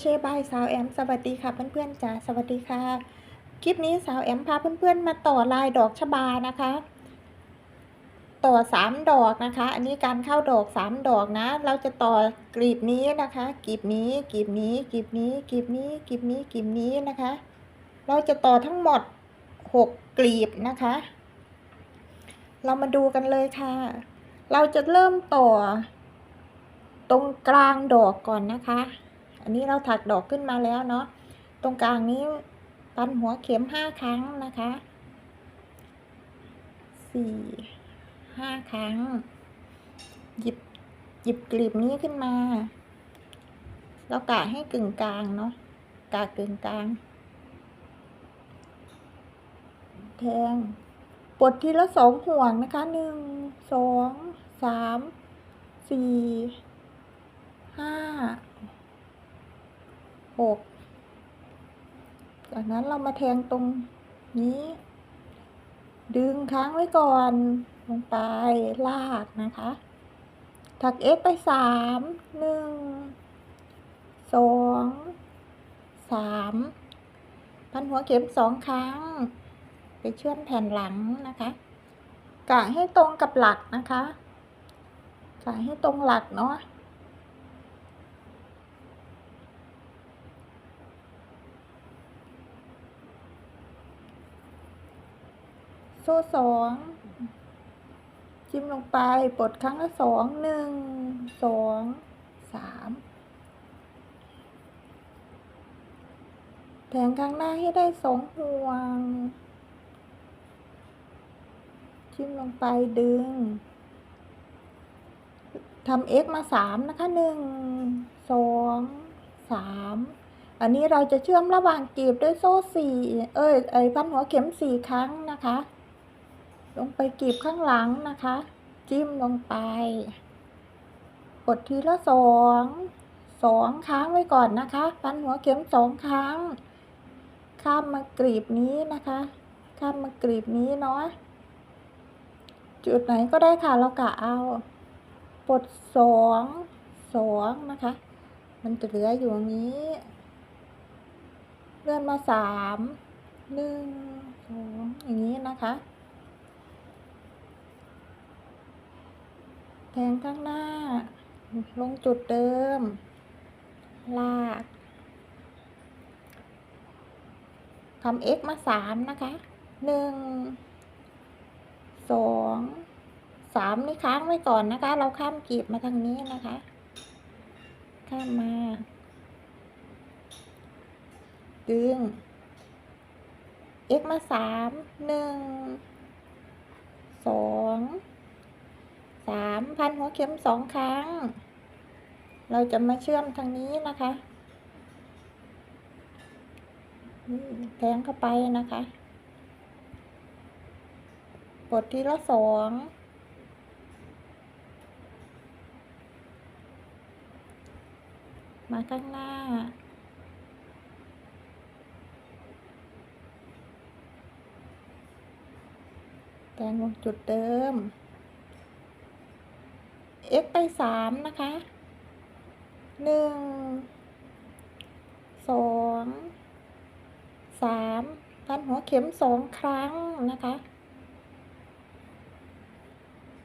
เช่บายสาวแอม สวัสดีค่ะเพื่อนๆจ๋าสวัสดีค่ะ คลิปนี้สาวแอมพาเพื่อนๆมาต่อลายดอกชบานะคะ ต่อสามดอกนะคะ อันนี้การเข้าดอกสามดอกนะ เราจะต่อกลีบนี้นะคะกลีบนี้กลีบนี้กลีบนี้กลีบนี้กลีบนี้กลีบนี้นะคะ เราจะต่อทั้งหมดหกกลีบนะคะ เรามาดูกันเลยค่ะ เราจะเริ่มต่อตรงกลางดอกก่อนนะคะ อันนี้เราถักดอกขึ้นมาแล้วเนาะตรงกลางนี้ปันหัวเข็มห้าครั้งนะคะสี่ห้าครั้ง หยิบหยิบกลีบนี้ขึ้นมา เรากะให้กึ่งกลางเนาะกะกึ่งกลางแทงปลดทีละสองห่วงนะคะหนึ่งสองสามสี่ห้า หกจากนั้นเรามาแทงตรงนี้ ดึงค้างไว้ก่อนลงไปลากนะคะ ถัก x ไปสามหนึ่งสองสามพันหัวเข็มสองครั้ง ไปเชื่อมแผ่นหลังนะคะกะให้ตรงกับหลักนะคะกะให้ตรงหลักเนาะ โซ่สองจิ้มลงไปปลดครั้งละสองหนึ่งสองสามแทงข้งหน้าให้ได้สองห่วง จิ้มลงไปดึงทำ x มาสามนะคะหนึ่งสองสามอันนี้เราจะเชื่อมระหว่างกลีบด้วยโซ่สี่เอ้ยไอ้พันหัวเข็มสี่ครั้งนะคะ ลงไปกีบข้างหลังนะคะ จิ้มลงไป กดทีละสองสองครั้งไว้ก่อนนะคะพันหัวเข็มสองครั้ง ข้ามมากรีบนี้นะคะ ข้ามมากรีบนี้เนาะจุดไหนก็ได้ค่ะเรากะเอาปดสองสองนะคะ มันจะเหลืออยู่อย่างนี้ เลื่อนมาสามหนึ่งสองอย่างนี้นะคะ แทงข้างหน้า ลงจุดเดิม ลากทำ x มาสามนะคะหนึ่งสองสามนี่ค้างไว้ก่อนนะคะ เราข้ามกีบมาทางนี้นะคะ ข้ามมา ดึง x มาสามหนึ่ง สามพันหัวเข็มสองครั้ง เราจะมาเชื่อมทางนี้นะคะแทงเข้าไปนะคะปดทีละสองมาข้างหน้า แทงลงจุดเดิม x ไปสามนะคะหนึ่งสองสามพันหัวเข็มสองครั้งนะคะ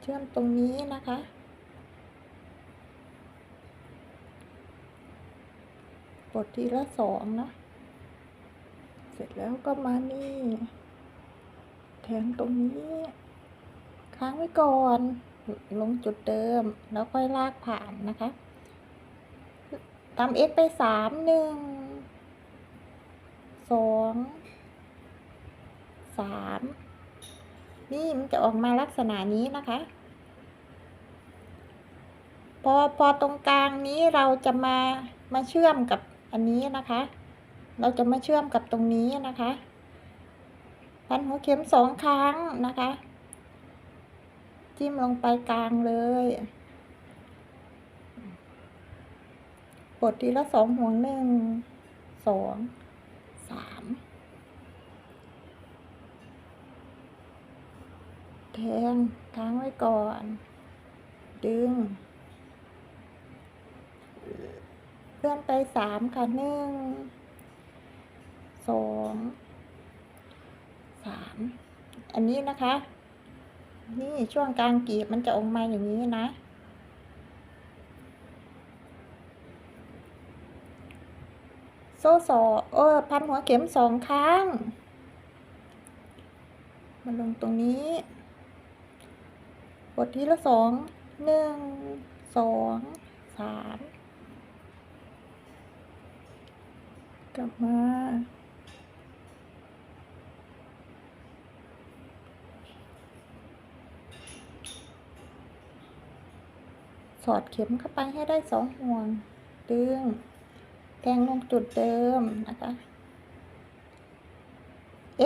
เชื่อมตรงนี้นะคะกดทีละสองนะ เสร็จแล้วก็มานี่ แทงตรงนี้ ค้างไว้ก่อน ลงจุดเดิม แล้วค่อยลากผ่านนะคะทำ x ไปสามหนึ่งสองสามนี่มันจะออกมาลักษณะนี้นะคะ พอพอตรงกลางนี้เราจะมามาเชื่อมกับอันนี้นะคะ เราจะมาเชื่อมกับตรงนี้นะคะพันหัวเข็มสองครั้งนะคะ จิ้มลงไปกลางเลยปดทีละสองห่วงหนึ่งสองสามแทงค้างไว้ก่อน ดึงเลื่อนไปสามค่ะหนึ่งสองสามอันนี้นะคะ นี่ช่วงกลางกีบมันจะออกมาอย่างนี้นะ โซ่สอเออ พันหัวเข็มสองครั้ง มาลงตรงนี้กดทีละสองหนึ่งสองสามกลับมา สอดเข็มเข้าไปให้ได้สองห่วง ดึง แทงลงจุดเดิมนะคะ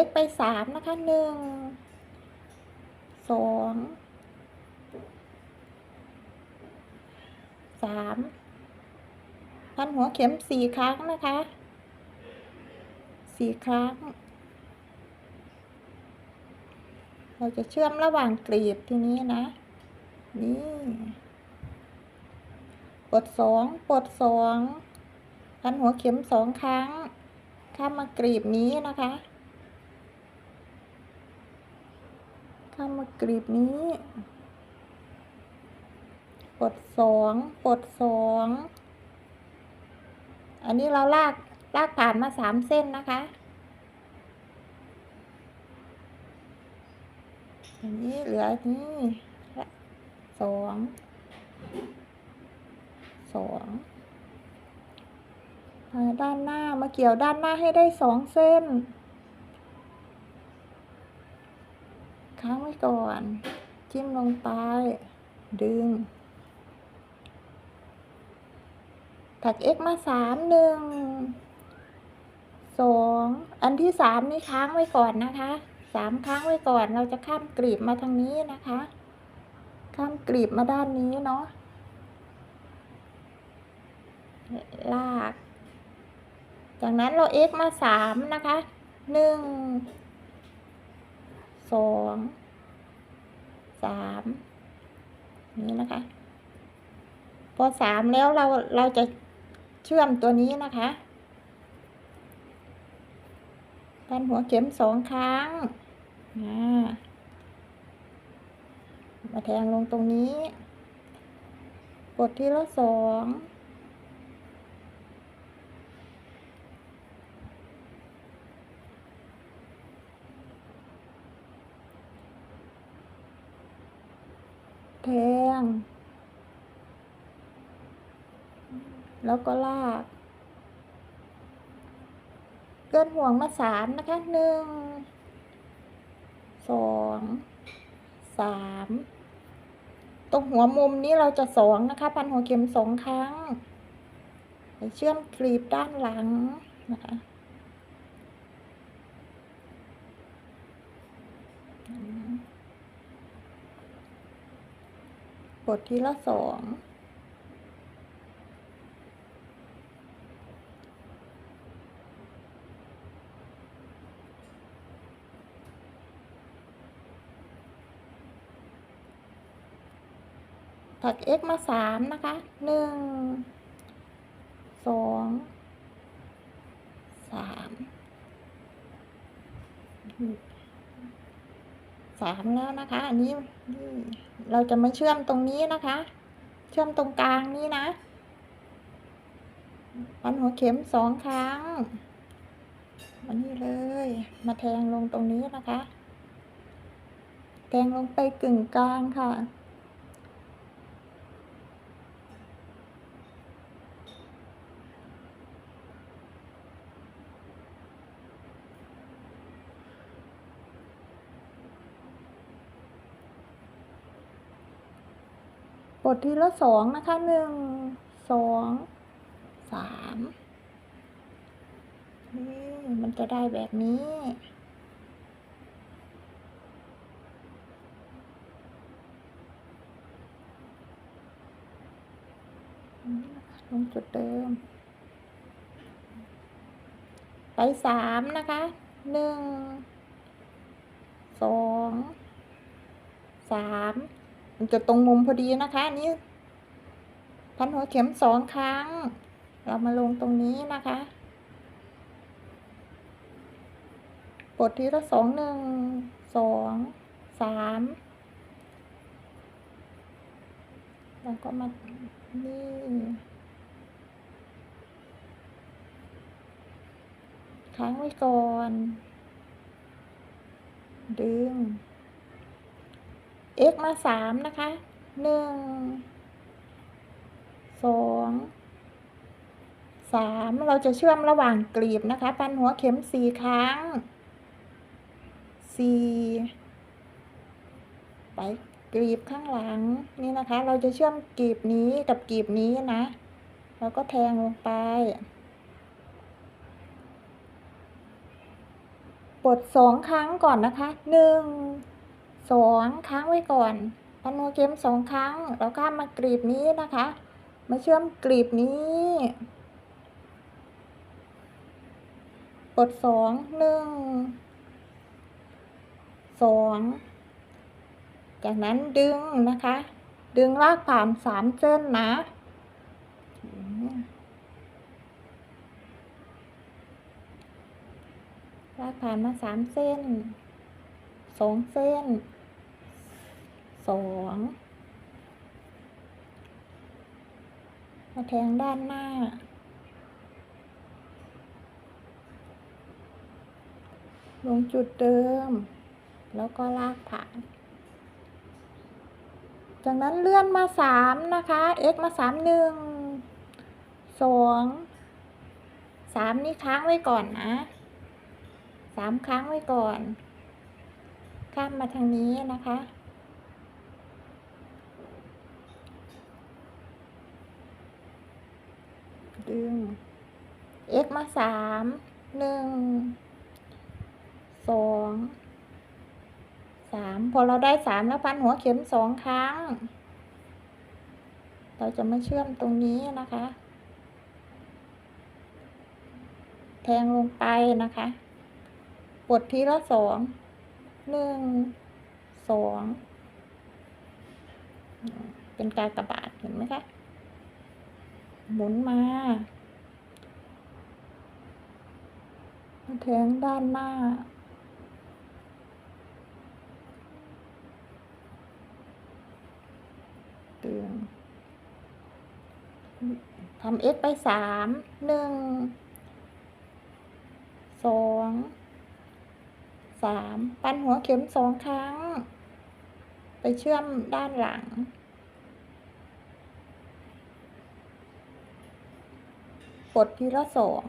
x ไปสามนะคะหนึ่งสองสามพันหัวเข็มสี่ครั้งนะคะสี่ครั้ง เราจะเชื่อมระหว่างกลีบทีนี้นะ นี่ ปลดสองปลดสองพันหัวเข็มสองครั้ง ข้ามมากรีบนี้นะคะ ข้ามมากรีบนี้ปลดสองปลดสองอันนี้เราลากลากผ่านมาสามเส้นนะคะอันนี้เหลือนี่สอง สองด้านหน้ามาเกี่ยวด้านหน้าให้ได้สองเส้น ค้างไว้ก่อน จิ้มลงไป ดึง ถัก x มาสามหนึ่งสองอันที่สามนี่ค้างไว้ก่อนนะคะสามค้างไว้ก่อนเราจะข้ามกลีบมาทางนี้นะคะ ข้ามกลีบมาด้านนี้เนาะ ลาก จากนั้นเรา x มาสามนะคะหนึ่งสองสามนี้นะคะ พอสามแล้วเราเราจะเชื่อมตัวนี้นะคะพันหัวเข็มสองครั้งมาแทงลงตรงนี้ กดที่ละสอง แทง แล้วก็ลาก เกินห่วงมาสามนะคะหนึ่งสองสามตรงหัวมุมนี้เราจะสองนะคะ พันหัวเข็มสองครั้งเชื่อมกลีบด้านหลังนะคะ กดทีละสองถัก x มาสามนะคะ หนึ่ง สอง สาม สามแล้วนะคะ อันนี้นี่ เราจะมาเชื่อมตรงนี้นะคะ เชื่อมตรงกลางนี้นะปันหัวเข็มสองครั้งมานี่เลย มาแทงลงตรงนี้นะคะ แทงลงไปกึ่งกลางค่ะ กดทีละสองนะคะหนึ่งสองสามนี่มันจะได้แบบนี้ ลงจุดเดิม ไปสามนะคะหนึ่งสองสาม มันจะตรงมุมพอดีนะคะนนี้พันหัวเข็มสองครั้ง เรามาลงตรงนี้นะคะกดทีละสองหนึ่งสองสามแล้วก็มานี่ค้างไว้ก่อน ดึง x มาสามนะคะหนึ่งสองสามเราจะเชื่อมระหว่างกลีบนะคะปันหัวเข็มสี่ครั้งสี่ไปกลีบข้างหลังนี่นะคะ เราจะเชื่อมกลีบนี้กับกลีบนี้นะ แล้วก็แทงลงไปปลดสองครั้งก่อนนะคะหนึ่ง สองค้างไว้ก่อนปันหัวเข็มสองครั้ง แล้วก็มากรีบนี้นะคะ มาเชื่อมกลีบนี้ปลดสองหนึ่งสองจากนั้นดึงนะคะ ดึงลากผ่านสามเส้นนะลากผ่านมาสามเส้นสองเส้น สองมาแทงด้านหน้า ลงจุดเดิม แล้วก็ลากผ่าน จากนั้นเลื่อนมาสามนะคะ x มาสามหนึ่งสองสามนี่ค้างไว้ก่อนนะสามครั้งไว้ก่อน ข้ามมาทางนี้นะคะ ดึง x มาสามหนึ่งสองสามพอเราได้สามแล้วพันหัวเข็มสองครั้ง เราจะมาเชื่อมตรงนี้นะคะ แทงลงไปนะคะปดทีละสองหนึ่งสองเป็นการกระบาดเห็นไหมคะ หมุนมาแทงด้านหน้า เตึงทำ x ไปสามหนึ่งสองสาม ปันหัวเข็มสองครั้ง ไปเชื่อมด้านหลัง ปลดทีละสอง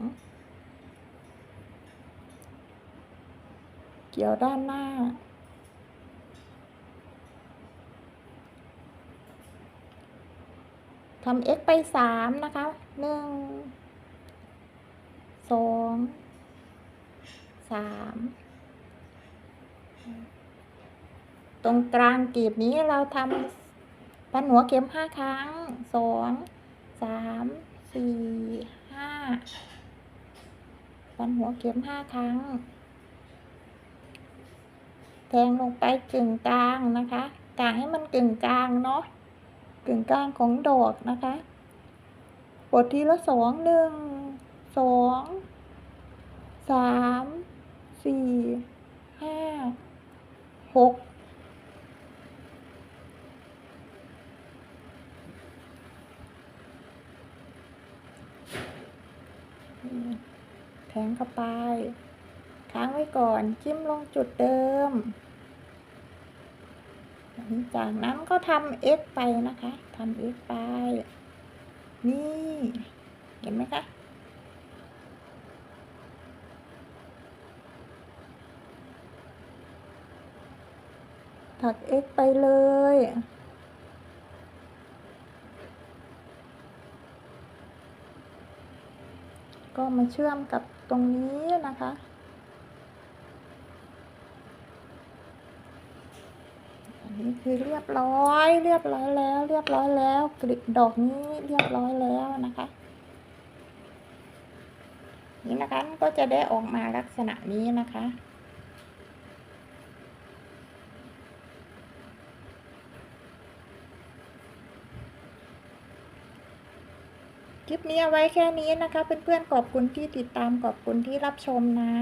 เกี่ยวด้านหน้า ทำ x ไปสามนะคะหนึ่งสองสามตรงกลางกีบนี้เราทำปันหัวเข็มห้าครั้งสองสามสี่ ห้าปันหัวเข็มห้าครั้ง แทงลงไปกึ่งกลางนะคะกางให้มันกึ่งกลางเนาะกึ่งกลางของดอกนะคะปดทีละสองหนึ่งสองสามสี่ห้าหก แทงเข้าไป ค้างไว้ก่อนจิ้มลงจุดเดิม จากนั้นก็ทำ x ไปนะคะทำ x ไป นี่เห็นไหมคะถัก x ไปเลย ก็มาเชื่อมกับตรงนี้นะคะ อันนี้คือเรียบร้อย เรียบร้อยแล้ว เรียบร้อยแล้วกลีบดอกนี้เรียบร้อยแล้วนะคะ นี่นะคะก็จะได้ออกมาลักษณะนี้นะคะ คลิปนี้เอาไว้แค่นี้นะคะ เพื่อนๆขอบคุณที่ติดตามขอบคุณที่รับชมนะ